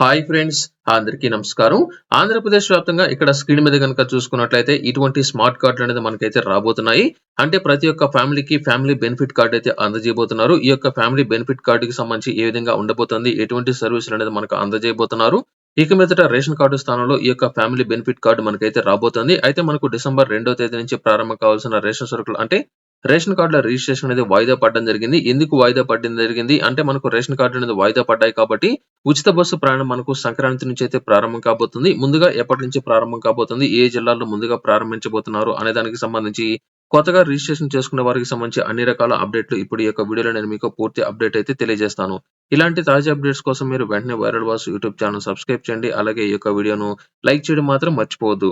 Hi friends అందరికీ నమస్కారం. ఆంధ్రప్రదేశ్ వ్యాప్తంగా ఇక్కడ స్క్రీన్ మీద కనుక చూసుకున్నట్లయితే ఇటువంటి స్మార్ట్ కార్డులు అనేది మనకైతే రాబోతున్నాయి. అంటే ప్రతి ఒక్క ఫ్యామిలీకి ఫ్యామిలీ బెనిఫిట్ కార్డు అయితే అందజేయబోతున్నారు. ఈ యొక్క ఫ్యామిలీ బెనిఫిట్ కార్డుకి సంబంధించి ఏ విధంగా ఉండబోతుంది ఎటువంటి సర్వీసులు అనేది మనకు అందజేయబోతున్నారు. ఇక మీదట రేషన్ కార్డు స్థానంలో ఈ యొక్క ఫ్యామిలీ బెనిఫిట్ కార్డు మనకైతే రాబోతుంది. అయితే మనకు డిసెంబర్ రెండో తేదీ నుంచి ప్రారంభం కావాల్సిన రేషన్ సరుకులు అంటే రేషన్ కార్డుల రిజిస్ట్రేషన్ అనేది వాయిదా పడడం జరిగింది. ఎందుకు వాయిదా పడడం జరిగింది? అంటే మనకు రేషన్ కార్డు అనేది వాయిదా పడ్డాయి కాబట్టి ఉచిత బస్సు ప్రయాణం మనకు సంక్రాంతి నుంచి అయితే ప్రారంభం కాబోతుంది. ముందుగా ఎప్పటి నుంచి ప్రారంభం కాబోతుంది? ఏ జిల్లాల్లో ముందుగా ప్రారంభించబోతున్నారు? అనే దానికి సంబంధించి కొత్తగా రిజిస్ట్రేషన్ చేసుకున్న వారికి సంబంధించి అన్ని రకాల అప్డేట్లు ఇప్పుడు ఈ యొక్క వీడియోలో నేను మీకు పూర్తి అప్డేట్ అయితే తెలియజేస్తాను. ఇలాంటి తాజా అప్డేట్స్ కోసం మీరు వెంటనే వైరల్ వాస్ యూట్యూబ్ ఛానల్ సబ్స్క్రైబ్ చేయండి. అలాగే ఈ యొక్క వీడియోను లైక్ చేయడం మాత్రం మర్చిపోవద్దు.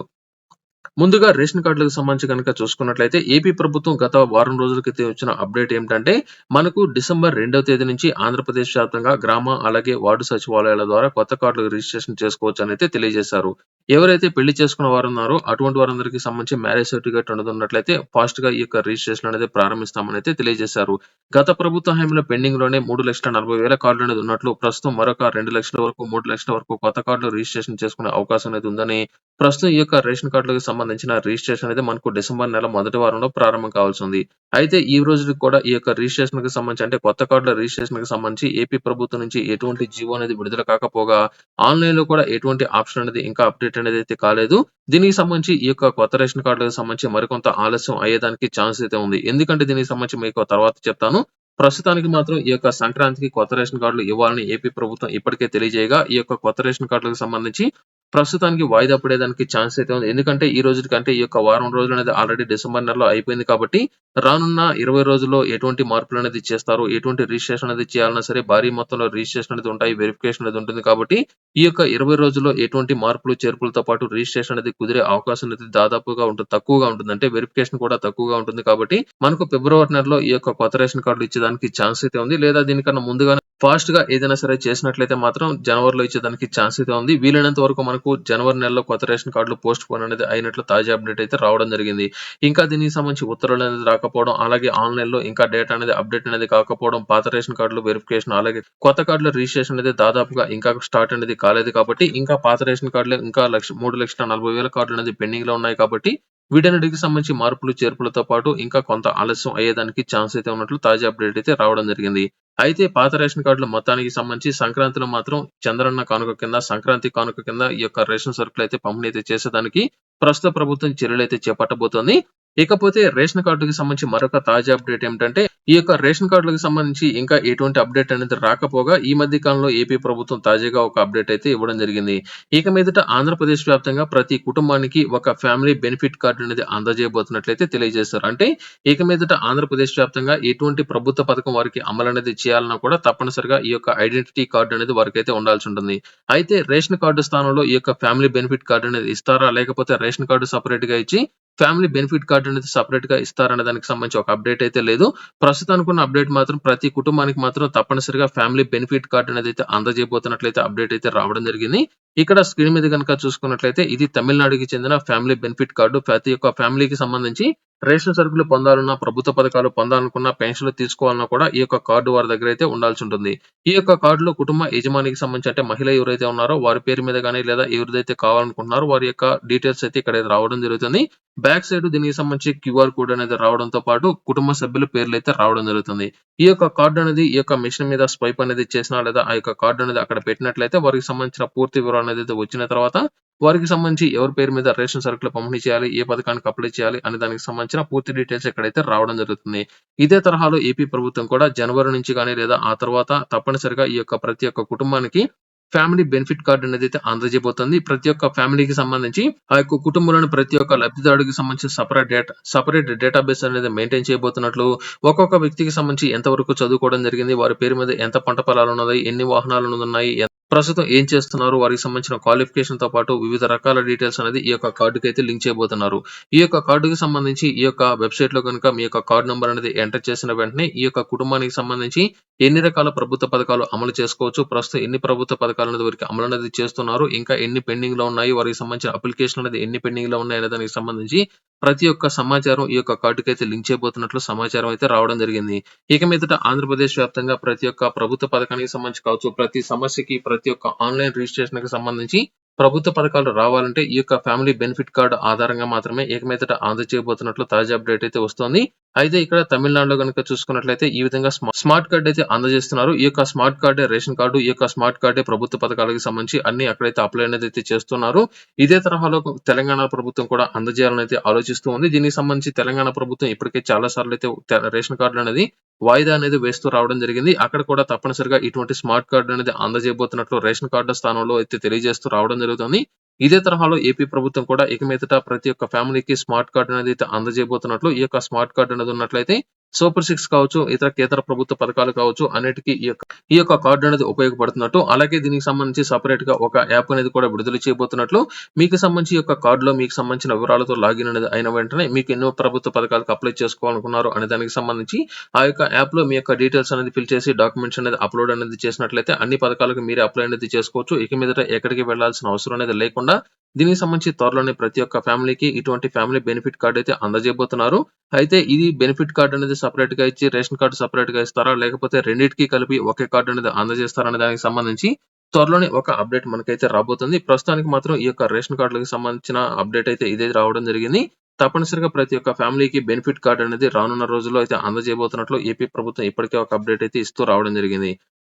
ముందుగా రేషన్ కార్డులకు సంబంధించి కనుక చూసుకున్నట్లయితే ఏపీ ప్రభుత్వం గత వారం రోజుల క్రితం వచ్చిన అప్డేట్ ఏమిటంటే మనకు డిసెంబర్ రెండవ తేదీ నుంచి ఆంధ్రప్రదేశ్ వ్యాప్తంగా గ్రామ అలాగే వార్డు సచివాలయాల ద్వారా కొత్త కార్డులు రిజిస్ట్రేషన్ చేసుకోవచ్చు అని అయితే తెలియజేశారు. ఎవరైతే పెళ్ళి చేసుకున్న వారు ఉన్నారో అటువంటి వారందరికీ సంబంధించి మ్యారేజ్ సర్టిఫికేట్ ఉన్నట్లయితే ఫాస్ట్గా ఈ యొక్క రిజిస్ట్రేషన్ అనేది ప్రారంభిస్తామని అయితే తెలియజేశారు. గత ప్రభుత్వ హామీలో పెండింగ్లోనే మూడు లక్షల నలభై వేల కార్డులు అనేది ఉన్నట్లు ప్రస్తుతం మరొక రెండు లక్షల వరకు మూడు లక్షల వరకు కొత్త కార్డులు రిజిస్ట్రేషన్ చేసుకునే అవకాశం అనేది ఉందని ప్రస్తుతం ఈ యొక్క రేషన్ కార్డులకు సంబంధించిన రిజిస్ట్రేషన్ అనేది మనకు డిసెంబర్ నెల మొదటి వారంలో ప్రారంభం కావాల్సి ఉంది. అయితే ఈ రోజుకి కూడా ఈ యొక్క రిజిస్ట్రేషన్కి సంబంధించి అంటే కొత్త కార్డుల రిజిస్ట్రేషన్కి సంబంధించి ఏపీ ప్రభుత్వం నుంచి ఎటువంటి జీవో అనేది విడుదల కాకపోగా ఆన్లైన్లో కూడా ఎటువంటి ఆప్షన్ అనేది ఇంకా అప్డేట్ అనేది అయితే కాలేదు. దీనికి సంబంధించి ఈ యొక్క కొత్త రేషన్ కార్డులకు సంబంధించి మరికొంత ఆలస్యం అయ్యేదానికి ఛాన్స్ అయితే ఉంది. ఎందుకంటే దీనికి సంబంధించి మీకు తర్వాత చెప్తాను. ప్రస్తుతానికి మాత్రం ఈ యొక్క సంక్రాంతికి కొత్త రేషన్ కార్డులు ఇవ్వాలని ఏపీ ప్రభుత్వం ఇప్పటికే తెలియజేయగా ఈ యొక్క కొత్త రేషన్ కార్డులకు సంబంధించి ప్రస్తుతానికి వాయిదా పడేదానికి ఛాన్స్ అయితే ఉంది. ఎందుకంటే ఈ రోజు కంటే ఈ యొక్క వారం రోజులు అనేది ఆల్రెడీ డిసెంబర్ నెలలో అయిపోయింది కాబట్టి రానున్న ఇరవై రోజుల్లో ఎటువంటి మార్పులు అనేది చేస్తారు? ఎటువంటి రిజిస్ట్రేషన్ అనేది చేయాలన్నా సరే భారీ మొత్తంలో రిజిస్ట్రేషన్ అనేది ఉంటాయి వెరిఫికేషన్ అనేది ఉంటుంది కాబట్టి ఈ యొక్క ఇరవై రోజుల్లో ఎటువంటి మార్పులు చేర్పులతో పాటు రిజిస్ట్రేషన్ అనేది కుదిరే అవకాశం అనేది దాదాపుగా ఉంటుంది తక్కువగా ఉంటుంది. అంటే వెరిఫికేషన్ కూడా తక్కువగా ఉంటుంది కాబట్టి మనకు ఫిబ్రవరి నెలలో ఈ యొక్క కొత్త రేషన్ కార్డులు ఇచ్చేదానికి ఛాన్స్ అయితే ఉంది. లేదా దీనికన్నా ముందుగానే ఫాస్ట్గా ఏదైనా సరే చేసినట్లయితే మాత్రం జనవరిలో ఇచ్చేదానికి ఛాన్స్ అయితే ఉంది. వీలైనంత వరకు మనకు జనవరి నెలలో కొత్త రేషన్ కార్డులు పోస్ట్ పోన్ అనేది అయినట్లు తాజా అప్డేట్ అయితే రావడం జరిగింది. ఇంకా దీనికి సంబంధించి ఉత్తర్వులు అనేది రాకపోవడం అలాగే ఆన్లైన్లో ఇంకా డేటా అనేది అప్డేట్ అనేది కాకపోవడం పాత రేషన్ కార్డులు వెరిఫికేషన్ అలాగే కొత్త కార్డుల రిజిస్ట్రేషన్ అనేది దాదాపుగా ఇంకా స్టార్ట్ అనేది కాలేదు కాబట్టి ఇంకా పాత రేషన్ కార్డులు ఇంకా లక్ష మూడు లక్షల నలభై వేల కార్డులు అనేది పెండింగ్లో ఉన్నాయి కాబట్టి వీటన్నిటికి సంబంధించి మార్పులు చేర్పులతో పాటు ఇంకా కొంత ఆలస్యం అయ్యేదానికి ఛాన్స్ అయితే ఉన్నట్లు తాజా అప్డేట్ అయితే రావడం జరిగింది. అయితే పాత రేషన్ కార్డుల మొత్తానికి సంబంధించి సంక్రాంతిలో మాత్రం చంద్రన్న కానుక కింద సంక్రాంతి కానుక కింద ఈ యొక్క రేషన్ సరుకులు అయితే పంపిణీ అయితే చేసేదానికి ప్రస్తుత ప్రభుత్వం చర్యలు అయితే చేపట్టబోతోంది. ఇకపోతే రేషన్ కార్డుకి సంబంధించి మరొక తాజా అప్డేట్ ఏమిటంటే ఈ యొక్క రేషన్ కార్డులకు సంబంధించి ఇంకా ఎటువంటి అప్డేట్ అనేది రాకపోగా ఈ మధ్య కాలంలో ఏపీ ప్రభుత్వం తాజాగా ఒక అప్డేట్ అయితే ఇవ్వడం జరిగింది. ఇక మీదట ఆంధ్రప్రదేశ్ వ్యాప్తంగా ప్రతి కుటుంబానికి ఒక ఫ్యామిలీ బెనిఫిట్ కార్డు అనేది అందజేయబోతున్నట్లయితే తెలియజేస్తారు. అంటే ఇక మీదట ఆంధ్రప్రదేశ్ వ్యాప్తంగా ఎటువంటి ప్రభుత్వ పథకం వారికి అమలు అనేది చేయాలన్నా కూడా తప్పనిసరిగా ఈ యొక్క ఐడెంటిటీ కార్డు అనేది వారికి అయితే ఉండాల్సి ఉంటుంది. అయితే రేషన్ కార్డు స్థానంలో ఈ యొక్క ఫ్యామిలీ బెనిఫిట్ కార్డు అనేది ఇస్తారా? లేకపోతే రేషన్ కార్డు సపరేట్గా ఇచ్చి ఫ్యామిలీ బెనిఫిట్ కార్డు అనేది సపరేట్గా ఇస్తారనే దానికి సంబంధించి ఒక అప్డేట్ అయితే లేదు. ప్రస్తుతానికి ఉన్న అప్డేట్ మాత్రం ప్రతి కుటుంబానికి మాత్రం తప్పనిసరిగా ఫ్యామిలీ బెనిఫిట్ కార్డు అనేది అయితే అందజేయబోతున్నట్లయితే అప్డేట్ అయితే రావడం జరిగింది. ఇక్కడ స్క్రీన్ మీద కనుక చూసుకున్నట్లయితే ఇది తమిళనాడుకి చెందిన ఫ్యామిలీ బెనిఫిట్ కార్డు ప్రతి ఒక్క ఫ్యామిలీకి సంబంధించి రేషన్ సరుకులు పొందాలన్నా ప్రభుత్వ పథకాలు పొందాలనుకున్న పెన్షన్లు తీసుకోవాలన్నా కూడా ఈ యొక్క కార్డు వారి దగ్గర అయితే ఉండాల్సి ఉంటుంది ఈ యొక్క కార్డులో కుటుంబ యజమానికి సంబంధించి అంటే మహిళ ఎవరైతే ఉన్నారో వారి పేరు మీద కానీ లేదా ఎవరిదైతే కావాలనుకుంటున్నారో వారి యొక్క డీటెయిల్స్ అయితే ఇక్కడ రావడం జరుగుతుంది. బ్యాక్ సైడ్ దీనికి సంబంధించి క్యూఆర్ కోడ్ అనేది రావడంతో పాటు కుటుంబ సభ్యుల పేర్లు అయితే రావడం జరుగుతుంది. ఈ యొక్క కార్డు అనేది ఈ యొక్క మిషన్ మీద స్వైప్ అనేది చేసినా లేదా ఆ యొక్క కార్డు అనేది అక్కడ పెట్టినట్లయితే వారికి సంబంధించిన పూర్తి వివరాలు అనేది వచ్చిన తర్వాత వారికి సంబంధించి ఎవరి పేరు మీద రేషన్ సరుకులు పంపిణీ చేయాలి ఏ పథకానికి అప్లై చేయాలి అనే దానికి సంబంధించిన పూర్తి డీటెయిల్స్ ఎక్కడైతే రావడం జరుగుతుంది. ఇదే తరహాలో ఏపీ ప్రభుత్వం కూడా జనవరి నుంచి కానీ లేదా ఆ తర్వాత తప్పనిసరిగా ఈ యొక్క ప్రతి ఒక్క కుటుంబానికి ఫ్యామిలీ బెనిఫిట్ కార్డు అనేది అయితే అందజేయబోతుంది. ప్రతి ఒక్క ఫ్యామిలీకి సంబంధించి ఆ యొక్క కుటుంబంలోని ప్రతి ఒక్క లబ్ధిదారుడికి సంబంధించి సపరేట్ డేటా సపరేట్ డేటాబేస్ అనేది మెయింటైన్ చేయబోతున్నట్లు ఒక్కొక్క వ్యక్తికి సంబంధించి ఎంతవరకు చదువుకోవడం జరిగింది వారి పేరు మీద ఎంత పంట పొలాలు ఉన్నాయి ఎన్ని వాహనాలు ఉన్నాయి ప్రస్తుతం ఏం చేస్తున్నారు? వారికి సంబంధించిన క్వాలిఫికేషన్తో పాటు వివిధ రకాల డీటెయిల్స్ అనేది ఈ యొక్క కార్డుకి అయితే లింక్ చేయబోతున్నారు. ఈ యొక్క కార్డుకి సంబంధించి ఈ యొక్క వెబ్సైట్లో కనుక మీ యొక్క కార్డు నెంబర్ అనేది ఎంటర్ చేసిన వెంటనే ఈ యొక్క కుటుంబానికి సంబంధించి ఎన్ని రకాల ప్రభుత్వ పథకాలు అమలు చేసుకోవచ్చు? ప్రస్తుతం ఎన్ని ప్రభుత్వ పథకాలు అనేది వారికి అమలు అనేది చేస్తున్నారు? ఇంకా ఎన్ని పెండింగ్లో ఉన్నాయి? వారికి సంబంధించిన అప్లికేషన్ అనేది ఎన్ని పెండింగ్లో ఉన్నాయి అనే దానికి సంబంధించి ప్రతి ఒక్క సమాచారం ఈ యొక్క కార్డుకి అయితే లింక్ చేయబోతున్నట్లు సమాచారం అయితే రావడం జరిగింది. ఇక మీదట ఆంధ్రప్రదేశ్ వ్యాప్తంగా ప్రతి ఒక్క ప్రభుత్వ పథకానికి సంబంధించి కావచ్చు ప్రతి సమస్యకి ప్రతి ఒక్క ఆన్‌లైన్ రిజిస్ట్రేషన్కి సంబంధించి ప్రభుత్వ పథకాలు రావాలంటే ఈ యొక్క ఫ్యామిలీ బెనిఫిట్ కార్డు ఆధారంగా మాత్రమే ఇక మీదట అందజేయబోతున్నట్లు తాజా అప్డేట్ అయితే వస్తోంది. అయితే ఇక్కడ తమిళనాడులో కనుక చూసుకున్నట్లయితే ఈ విధంగా స్మార్ట్ కార్డ్ అయితే అందజేస్తున్నారు. ఈ యొక్క స్మార్ట్ కార్డే రేషన్ కార్డు, ఈ యొక్క స్మార్ట్ కార్డే ప్రభుత్వ పథకాలకు సంబంధించి అన్ని అక్కడైతే అప్లై అనేది అయితే చేస్తున్నారు. ఇదే తరహాలో తెలంగాణ ప్రభుత్వం కూడా అందజేయాలని అయితే ఆలోచిస్తూ ఉంది. దీనికి సంబంధించి తెలంగాణ ప్రభుత్వం ఇప్పటికే చాలా సార్లు అయితే రేషన్ కార్డులు అనేది వాయిదా అనేది వేస్తూ రావడం జరిగింది. అక్కడ కూడా తప్పనిసరిగా ఇటువంటి స్మార్ట్ కార్డు అనేది అందజేయబోతున్నట్లు రేషన్ కార్డు స్థానంలో అయితే తెలియజేస్తూ రావడం జరుగుతుంది. ఇదే తరహాలో ఏపీ ప్రభుత్వం కూడా ఇక మీదట ప్రతి ఒక్క ఫ్యామిలీకి స్మార్ట్ కార్డ్ అనేది అయితే అందజేయబోతున్నట్లు ఈ యొక్క స్మార్ట్ కార్డ్ అనేది ఉన్నట్లయితే సూపర్ సిక్స్ కావచ్చు, ఇతర కేంద్ర ప్రభుత్వ పథకాలు కావచ్చు అన్నిటికి ఈ యొక్క ఈ యొక్క కార్డు అనేది ఉపయోగపడుతున్నట్టు అలాగే దీనికి సంబంధించి సపరేట్గా ఒక యాప్ అనేది కూడా విడుదల చేయబోతున్నట్లు మీకు సంబంధించి యొక్క కార్డులో మీకు సంబంధించిన వివరాలతో లాగిన్ అనేది అయిన వెంటనే మీకు ఎన్నో ప్రభుత్వ పథకాలకు అప్లై చేసుకోవాలనుకున్నారు అనే దానికి సంబంధించి ఆ యొక్క యాప్లో మీ యొక్క డీటెయిల్స్ అనేది ఫిల్ చేసి డాక్యుమెంట్స్ అనేది అప్‌లోడ్ అనేది చేసినట్లయితే అన్ని పథకాలకు మీరే అప్లై అనేది చేసుకోవచ్చు. ఇక మీద ఎక్కడికి వెళ్ళాల్సిన అవసరం అనేది లేకుండా దీనికి సంబంధించి త్వరలోనే ప్రతి ఒక్క ఫ్యామిలీకి ఇటువంటి ఫ్యామిలీ బెనిఫిట్ కార్డ్ అయితే అందజేయబోతున్నారు. అయితే ఇది బెనిఫిట్ కార్డ్ అనేది సపరేట్గా ఇచ్చి రేషన్ కార్డు సపరేట్గా ఇస్తారా? లేకపోతే రెండింటికి కలిపి ఒకే కార్డు అనేది అందజేస్తారా? దానికి సంబంధించి త్వరలోనే ఒక అప్డేట్ మనకైతే రాబోతుంది. ప్రస్తుతానికి మాత్రం ఈ యొక్క రేషన్ కార్డులకు సంబంధించిన అప్డేట్ అయితే ఇదే రావడం జరిగింది. తప్పనిసరిగా ప్రతి ఒక్క ఫ్యామిలీకి బెనిఫిట్ కార్డు అనేది రానున్న రోజుల్లో అయితే అందజేయబోతున్నట్లు ఏపీ ప్రభుత్వం ఇప్పటికే ఒక అప్డేట్ అయితే ఇస్తూ రావడం జరిగింది.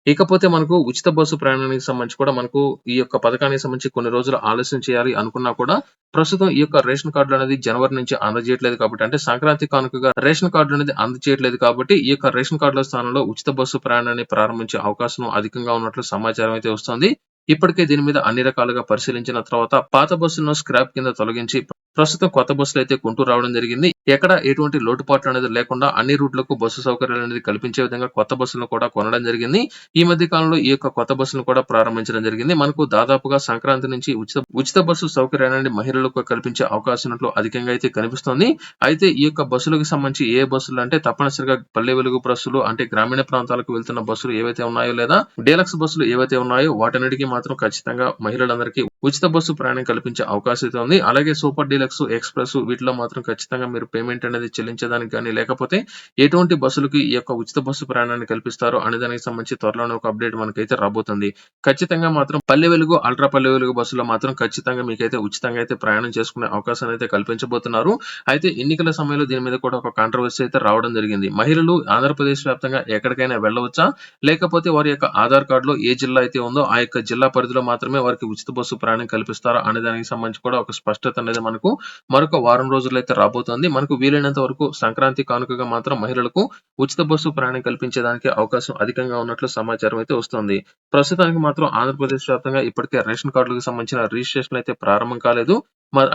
ఇకపోతే మనకు ఉచిత బస్సు ప్రయాణానికి సంబంధించి కూడా మనకు ఈ యొక్క పథకానికి సంబంధించి కొన్ని రోజులు ఆలస్యం చేయాలి అనుకున్నా కూడా ప్రస్తుతం ఈ యొక్క రేషన్ కార్డులు అనేది జనవరి నుంచి అందజేయట్లేదు కాబట్టి అంటే సంక్రాంతి కానుకగా రేషన్ కార్డులు అనేది అందజేయట్లేదు కాబట్టి ఈ యొక్క రేషన్ కార్డుల స్థానంలో ఉచిత బస్సు ప్రయాణాన్ని ప్రారంభించే అవకాశం అధికంగా ఉన్నట్లు సమాచారం అయితే వస్తుంది. ఇప్పటికే దీని మీద అన్ని రకాలుగా పరిశీలించిన తర్వాత పాత బస్సులను స్క్రాప్ కింద తొలగించి ప్రస్తుతం కొత్త బస్సులు అయితే కొంటూ రావడం జరిగింది. ఎక్కడ ఎటువంటి లోటుపాట్లు అనేది లేకుండా అన్ని రూట్‌లకు బస్సు సౌకర్యాలు అనేది కల్పించే విధంగా కొత్త బస్సులను కూడా కొనడం జరిగింది. ఈ మధ్య కాలంలో ఈ యొక్క కొత్త బస్సులను కూడా ప్రారంభించడం జరిగింది. మనకు దాదాపుగా సంక్రాంతి నుంచి ఉచిత ఉచిత బస్సు సౌకర్యాన్ని మహిళలకు కల్పించే అవకాశం అధికంగా అయితే కనిపిస్తోంది. అయితే ఈ యొక్క బస్సులకు సంబంధించి ఏ బస్సులు అంటే తప్పనిసరిగా పల్లె వెలుగు బస్సులు అంటే గ్రామీణ ప్రాంతాలకు వెళ్తున్న బస్సులు ఏవైతే ఉన్నాయో లేదా డీలక్స్ బస్సులు ఏవైతే ఉన్నాయో వాటన్నిటికీ మాత్రం ఖచ్చితంగా మహిళలందరికీ ఉచిత బస్సు ప్రయాణం కల్పించే అవకాశం అయితే ఉంది. అలాగే సూపర్ డీలక్స్, ఎక్స్‌ప్రెస్ వీటిలో మాత్రం ఖచ్చితంగా మీరు పేమెంట్ అనేది చెల్లించడానికి కానీ లేకపోతే ఎటువంటి బస్సులకి ఈ యొక్క ఉచిత బస్సు ప్రయాణాన్ని కల్పిస్తారో అనే దానికి సంబంధించి త్వరలోనే ఒక అప్డేట్ మనకైతే రాబోతుంది. ఖచ్చితంగా మాత్రం పల్లె వెలుగు, అల్ట్రా పల్లె వెలుగు బస్సులో మాత్రం ఖచ్చితంగా మీకైతే ఉచితంగా అయితే ప్రయాణం చేసుకునే అవకాశాన్ని అయితే కల్పించబోతున్నారు. అయితే ఎన్నికల సమయంలో దీని మీద కూడా ఒక కాంట్రవర్సీ అయితే రావడం జరిగింది. మహిళలు ఆంధ్రప్రదేశ్ వ్యాప్తంగా ఎక్కడికైనా వెళ్ళవచ్చా? లేకపోతే వారి యొక్క ఆధార్ కార్డ్‌లో ఏ జిల్లా అయితే ఉందో ఆ యొక్క జిల్లా పరిధిలో మాత్రమే వారికి ఉచిత బస్సు ప్రయాణం కల్పిస్తారా? అనే దానికి సంబంధించి కూడా ఒక స్పష్టత అనేది మనకు మరొక వారం రోజుల్లో అయితే రాబోతోంది. మనకు వీలైనంత వరకు సంక్రాంతి కానుకగా మాత్రం మహిళలకు ఉచిత బస్సు ప్రయాణం కల్పించేదానికి అవకాశం అధికంగా ఉన్నట్లు సమాచారం అయితే వస్తోంది. ప్రస్తుతానికి మాత్రం ఆంధ్రప్రదేశ్ వ్యాప్తంగా ఇప్పటికే రేషన్ కార్డులకు సంబంధించిన రిజిస్ట్రేషన్ అయితే ప్రారంభం కాలేదు.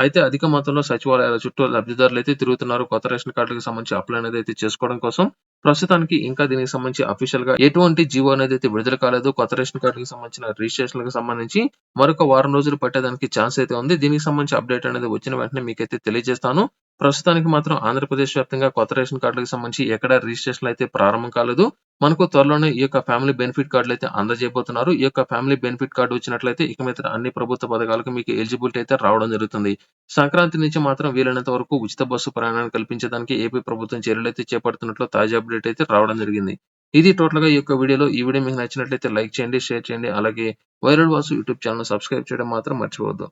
అయితే అధిక మొత్తంలో సచివాలయాల చుట్టూ లబ్ధిదారులు అయితే తిరుగుతున్నారు. కొత్త రేషన్ కార్డులకు సంబంధించి అప్లై అనేది అయితే చేసుకోవడం కోసం. ప్రస్తుతానికి ఇంకా దీనికి సంబంధించి అఫీషియల్గా ఎటువంటి జీవో అనేది అయితే విడుదల కాలేదు. కొత్త రేషన్ కార్డుకి సంబంధించిన రిజిస్ట్రేషన్‌లకు సంబంధించి మరొక వారం రోజులు పట్టేదానికి ఛాన్స్ అయితే ఉంది. దీనికి సంబంధించి అప్డేట్ అనేది వచ్చిన వెంటనే మీకైతే తెలియజేస్తాను. ప్రస్తుతానికి మాత్రం ఆంధ్రప్రదేశ్ వ్యాప్తంగా కొత్త రేషన్ కార్డులకు సంబంధించి ఎక్కడ రిజిస్ట్రేషన్ అయితే ప్రారంభం కాలేదు. మనకు త్వరలోనే ఈ యొక్క ఫ్యామిలీ బెనిఫిట్ కార్డులు అయితే అందజేయబోతున్నారు. ఈ యొక్క ఫ్యామిలీ బెనిఫిట్ కార్డు వచ్చినట్లయితే ఇక మీద అన్ని ప్రభుత్వ పథకాలకు మీకు ఎలిజిబిలిటీ అయితే రావడం జరుగుతుంది. సంక్రాంతి నుంచి మాత్రం వీలైనంత వరకు ఉచిత బస్సు ప్రయాణాన్ని కల్పించడానికి ఏపీ ప్రభుత్వం చర్యలైతే చేపడుతున్నట్లు తాజా అప్డేట్ అయితే రావడం జరిగింది. ఇది టోటల్‌గా ఈ యొక్క వీడియోలో. ఈ వీడియో మీకు నచ్చినట్లయితే లైక్ చేయండి, షేర్ చేయండి. అలాగే viral Vasu YouTube channel subscribe చేయడం మాత్రం మర్చిపోవద్దు.